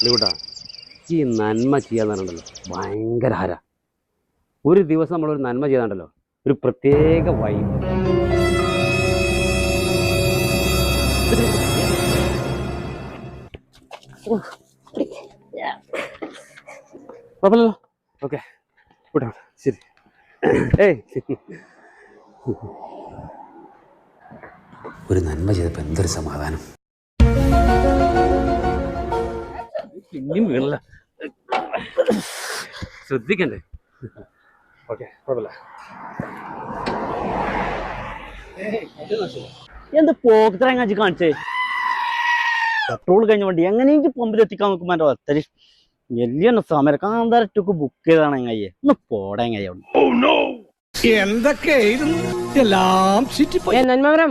കൂട്ടാ ഈ നന്മ ചെയ്യാന്നുണ്ടല്ലോ ഭയങ്കര ഹര. ഒരു ദിവസം നമ്മളൊരു നന്മ ചെയ്താണ്ടല്ലോ ഒരു പ്രത്യേക വൈബ് ഓക്കെ. വിട്ടോ ശരി. ഏയ്. ഒരു നന്മ ചെയ്തപ്പോൾ എന്തൊരു സമാധാനം. പിന്നെയും വീണില്ല. ശ്രദ്ധിക്കണ്ടേ? ഓക്കെ കുഴപ്പമില്ല. എന്ത് പോക്കത്തിറങ്ങാച്ച് കാണിച്ചേ പെട്രോൾ കഴിഞ്ഞ വണ്ടി എങ്ങനെയെങ്കിലും പമ്പിലെത്തിക്കാൻ നോക്കുമ്പോ എന്റെ ഒത്തരി വലിയ സമരം. കാന്താരറ്റൊക്കെ ബുക്ക് ചെയ്താണ് എങ്ങയ്യെ ഒന്ന് പോടാ എങ്ങയ്യ എന്തൊക്കെയായിരുന്നു? എല്ലാം ചുറ്റിപ്പോയി. ഏ നന്മമരം.